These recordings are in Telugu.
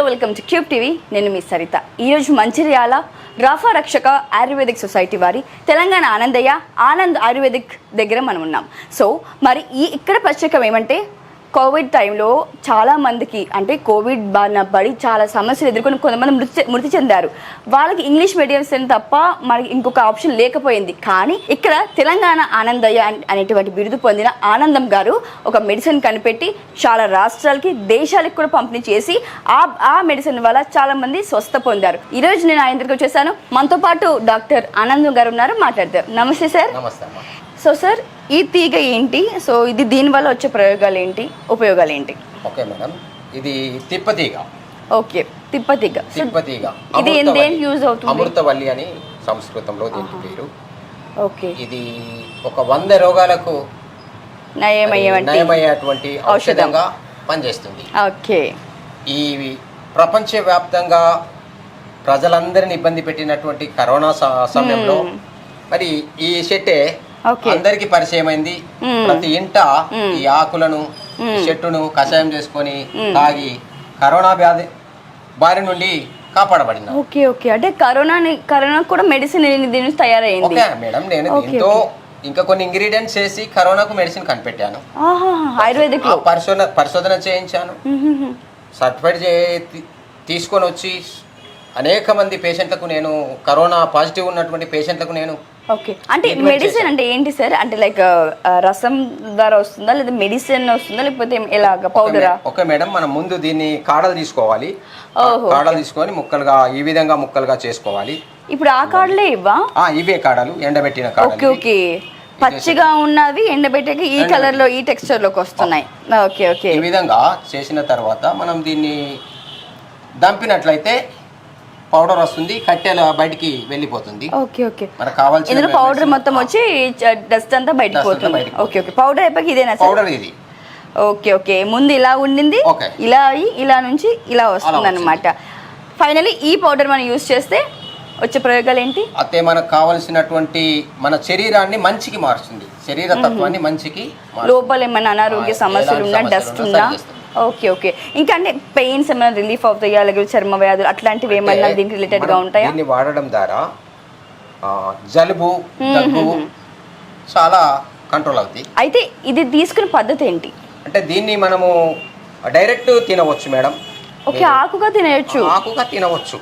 Welcome to Cube TV. నేను మీ సరిత. ఈరోజు మంచిర్యాల రాఫా రక్షక ఆయుర్వేదిక్ సొసైటీ వారి తెలంగాణ ఆనందయ్య ఆనంద్ ఆయుర్వేదిక్ దగ్గర మనం ఉన్నాం. సో మరి ఈ ఇక్కడ ప్రత్యేకం ఏమంటే కోవిడ్ టైంలో చాలా మందికి అంటే కోవిడ్ బారిన పడి చాలా సమస్యలు ఎదుర్కొని కొంతమంది మృతి మృతి చెందారు. వాళ్ళకి ఇంగ్లీష్ మీడియం తప్ప మనకి ఇంకొక ఆప్షన్ లేకపోయింది. కానీ ఇక్కడ తెలంగాణ ఆనందయ్య అన్- అనేటువంటి బిరుదు పొందిన ఆనందం గారు ఒక మెడిసిన్ కనిపెట్టి చాలా రాష్ట్రాలకి దేశాలకు కూడా పంపిణీ చేసి ఆ ఆ మెడిసిన్ వల్ల చాలా మంది స్వస్థ పొందారు. ఈ రోజు నేను ఆయన దగ్గరికి వచ్చేసాను. మనతో పాటు డాక్టర్ ఆనందం గారు ఉన్నారు. మాట్లాడతారు నమస్తే సార్. సో సార్ ఈ తీగ ఏంటి? సో ఇది దీనివల్ల వచ్చే ప్రయోగాలు ఏంటి? ఉపయోగాలు ఏంటి? Okay madam. ఇది తిప్పతీగ. ఓకే. తిప్పతీగ. తిప్పతీగ. ఇది. దేనికి యూజ్ అవుతుంది? అమృతవల్లి అని సంస్కృతంలో దీనికి పేరు. ఓకే. ఇది ఒక వంద రోగాలకు నయమయ్యేటువంటి ఔషధంగా పనిచేస్తుంది. ఓకే. ఈ ప్రపంచవ్యాప్తంగా ప్రజలందరిని ఇబ్బంది పెట్టినటువంటి కరోనా సమయంలో మరి ఈ ఓకే. అందరికి పరిచయం అయింది. ప్రతి ఇంట ఈ ఆకులను చెట్టును కషాయం చేసుకొని తాగి కరోనా వ్యాధి బారి నుండి కాపాడబడింది ఓకే ఓకే. అంటే కరోనా కరోనా కూడా మెడిసిన్ దీని తయారైంది. ఓకే మేడం నేను దీంతో ఇంకా కొన్ని ఇంగ్రీడియంట్స్ వేసి కరోనాకు మెడిసిన్ కనిపెట్టాను. ఆయుర్వేదిక్ పరిశోధన పరిశోధన చేయించాను. సర్టిఫైడ్ చే తీసుకొని వచ్చి అనేక మంది పేషెంట్లకు నేను కరోనా పాజిటివ్ ఉన్నటువంటి పేషెంట్లకు నేను ఓకే అంటే మెడిసిన్ అంటే ఏంటి సార్ అంటే లైక్ రసం ద్వారా వస్తుందా లేదా మెడిసిన్ వస్తుందా లేకపోతే ఎలాగ పౌడరా ఓకే మేడం మనం ముందు దీన్ని కాడలు తీసుకోవాలి. కాడలు తీసుకొని ముక్కలుగా ఈ విధంగా ముక్కలుగా చేసుకోవాలి. ఇప్పుడు ఆ కార్డులే ఇవ్వా? ఆ ఇవే కాడలు ఎండబెట్టిన ఓకే కాడలు ఓకే పచ్చిగా ఉన్నవి ఎండబెట్టాక ఈ కలర్లో ఈ టెక్స్చర్లోకి వస్తున్నాయి. ఓకే ఓకే ఈ విధంగా చేసిన తర్వాత మనం దీన్ని దంపినట్లయితే పౌడర్ వస్తుంది కట్టెల బయటికి వెళ్ళిపోతుంది. Okay okay. మనకు కావాల్సిన ఇందులో పౌడర్ మొత్తం వచ్చి డస్ట్ అంతా బయటకు పోతుంది. బయటికి ఓకే ఓకే. పౌడర్ అయిపోయి ఇదేనా సార్? పౌడర్ ఇది. Okay okay. ముందు ఇలా ఉండింది. ఇలా అయ్యి ఇలా నుంచి ఇలా వస్తుంది అనమాట ఫైనలీ ఈ పౌడర్ మనం యూస్ చేస్తే వచ్చే ప్రయోగాలు ఏంటి? అయితే మనకు కావలసినటువంటి మన శరీరాన్ని మంచికి మారుస్తుంది. శరీర తత్వాన్ని మంచికి మారుస్తుంది. లోపల ఏమైనా అనారోగ్య సమస్యలు ఎలాంటి ఉన్నా సమస్యలు డస్ట్ ఉన్నా ఉందా సరిచేస్తుంది. ఓకే ఓకే ఇంకా అంటే పెయిన్స్ ఏమైనా రిలీఫ్ అవుతాయా? అలాగే చర్మ వ్యాధులు అట్లాంటివి ఏమైనా దీనికి రిలేటెడ్గా ఉంటాయా? దీన్ని వాడడం ద్వారా జలుబు దగ్గు చాలా కంట్రోల్ అవుతాయి. అయితే ఇది తీసుకునే పద్ధతి ఏంటి? అంటే దీన్ని మనము డైరెక్ట్ తినవచ్చు మేడం. ఓకే ఆకుగా తినేయచ్చు. ఆకుగా తినవచ్చు.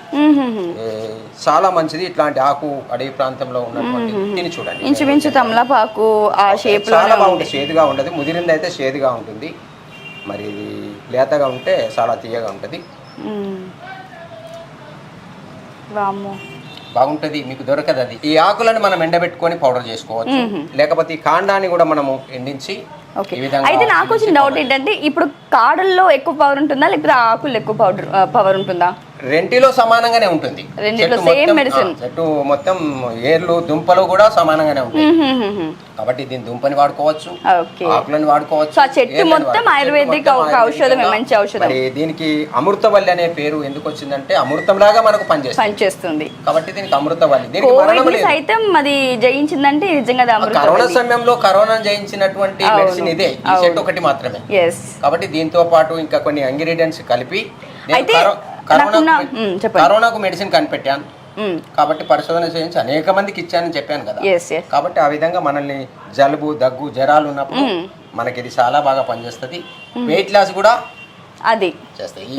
చాలా మంచిది ఇట్లాంటి ఆకు అడవి ప్రాంతంలో ఉన్నటువంటి తిని చూడండి. ఇంచుమించు తమలపాకు ఆ షేప్ చాలా బాగుంటుంది చేదుగా ఉండదు. ముదిరింది అయితే చేదుగా ఉంటుంది. మరి ఇది లేతగా ఉంటే చాలా తీయగా ఉంటుంది. బాగుంటుంది మీకు దొరకదు అది. ఈ ఆకులను మనం ఎండబెట్టుకొని పౌడర్ చేసుకోవచ్చు. లేకపోతే ఈ కాండాన్ని కూడా మనము ఎండించి ఓకే. ఈ విధంగా అయితే నాకు వచ్చిన డౌట్ ఏంటంటే ఇప్పుడు కాడల్లో ఎక్కువ పవర్ ఉంటుందా? లేకపోతే ఆకుల్లో ఎక్కువ పౌడర్ పవర్ ఉంటుందా? రెంటిలో సమానంగానే ఉంటుంది. రెండిట్లో చెట్టు మొత్తం- చెట్టు ఏర్లు దుంపలు కూడా సమానంగానే ఉంటాయి. మ్మ్. కాబట్టి దీని దుంపని వాడుకోవచ్చు ఆకులను వాడుకోవచ్చు చెట్టు మొత్తం. ఆయుర్వేదిక్ మంచి ఔషధం. మరి దీనికి అమృతవల్లి అనే పేరు ఎందుకు వచ్చిందంటే అమృతంలాగా మనకు పనిచేస్తుంది. పనిచేస్తుంది. కాబట్టి దీనికి అమృతవల్లి. కోవిడ్ సైతం అది జయించిందంటే నిజంగా అమృతం కరోనా సమయంలో కరోనా జయించినటువంటి. మెడిసిన్ ఇదే. ఈ. చెట్టు ఒకటి మాత్రమే. కాబట్టి దీంతో పాటు ఇంకా కొన్ని ఇంగ్రీడియంట్స్ కలిపి అయితే కరోనాకు మెడిసిన్ కనిపెట్టాను. కాబట్టి పరిశోధన చేయించి అనేక మందికి ఇచ్చానని చెప్పాను కదా. కాబట్టి ఆ విధంగా మనల్ని జలుబు దగ్గు జ్వరాలు ఉన్నప్పుడు మనకి ఇది చాలా బాగా పనిచేస్తుంది. వెయిట్ లాస్ కూడా అది.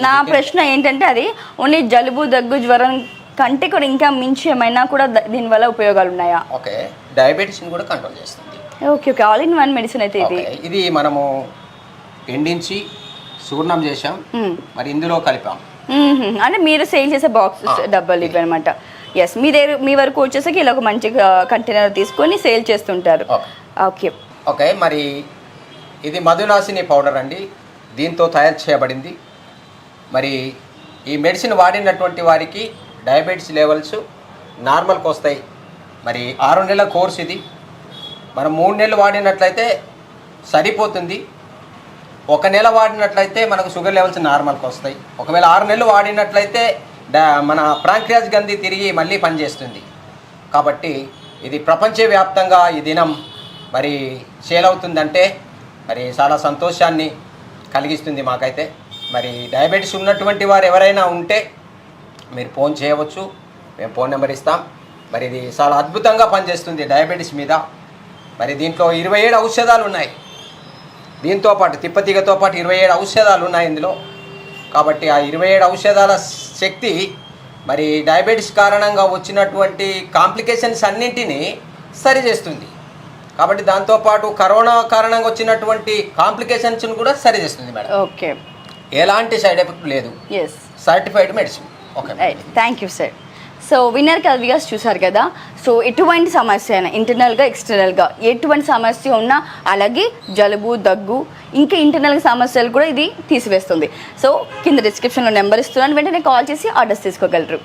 నా ప్రశ్న ఏంటంటే అది ఓన్లీ జలుబు దగ్గు జ్వరం కంటే కూడా ఇంకా మించి ఏమైనా కూడా దీనివల్ల ఉపయోగాలు ఉన్నాయా? ఓకే. డయాబెటీస్ కూడా కంట్రోల్ చేస్తుంది. Okay okay. All in one medicine అయితే ఇది. ఇది మనము ఎండించి చూర్ణం చేసాం. మరి ఇందులో కలిపాం. అంటే మీరు సేల్ చేసే బాక్స్ డబ్బాలు ఇవి అనమాట ఎస్ మీ దగ్గర మీ వరకు వచ్చేసరికి ఇలా ఒక మంచి కంటైనర్ తీసుకొని సేల్ చేస్తుంటారు. ఓకే. ఓకే. ఓకే మరి ఇది మధునాశిని పౌడర్ అండి. దీంతో తయారు చేయబడింది. మరి ఈ మెడిసిన్ వాడినటువంటి వారికి డయాబెటీస్ లెవెల్స్ నార్మల్కి వస్తాయి మరి ఆరు నెలల కోర్స్ ఇది. మనం మూడు నెలలు వాడినట్లయితే సరిపోతుంది. ఒక నెల వాడినట్లయితే మనకు షుగర్ లెవెల్స్ నార్మల్కి వస్తాయి. ఒకవేళ ఆరు నెలలు వాడినట్లయితే మన ప్రాంక్రియాస్ గంధి తిరిగి మళ్ళీ పనిచేస్తుంది. కాబట్టి ఇది ప్రపంచవ్యాప్తంగా ఈ దినం మరి సేల్ అవుతుందంటే మరి చాలా సంతోషాన్ని కలిగిస్తుంది మాకైతే. మరి డయాబెటీస్ ఉన్నటువంటి వారు ఎవరైనా ఉంటే మీరు ఫోన్ చేయవచ్చు. మేము ఫోన్ నెంబర్ ఇస్తాం. మరి ఇది చాలా అద్భుతంగా పనిచేస్తుంది డయాబెటీస్ మీద. మరి దీంట్లో ఇరవై ఏడు ఔషధాలు ఉన్నాయి. దీంతో పాటు తిప్పతీగతో పాటు ఇరవై ఏడు ఔషధాలు ఉన్నాయి ఇందులో. కాబట్టి ఆ ఇరవై ఏడు ఔషధాల శక్తి మరి డయాబెటీస్ కారణంగా వచ్చినటువంటి కాంప్లికేషన్స్ అన్నింటినీ సరిచేస్తుంది కాబట్టి దాంతోపాటు కరోనా కారణంగా వచ్చినటువంటి కాంప్లికేషన్స్ని కూడా సరిచేస్తుంది మేడం. ఓకే. ఎలాంటి సైడ్ ఎఫెక్ట్ లేదు. Certified medicine. Okay thank you sir so winner కల్విగాస్ చూసారు కదా. సో ఎటువంటి సమస్య అయినా ఇంటర్నల్గా ఎక్స్టర్నల్గా ఎటువంటి సమస్య ఉన్నా అలాగే జలుబు దగ్గు ఇంకా ఇంటర్నల్ సమస్యలు కూడా ఇది తీసివేస్తుంది. సో కింద డిస్క్రిప్షన్లో నెంబర్ ఇస్తున్నాను. వెంటనే కాల్ చేసి ఆర్డర్స్ తీసుకోగలరు.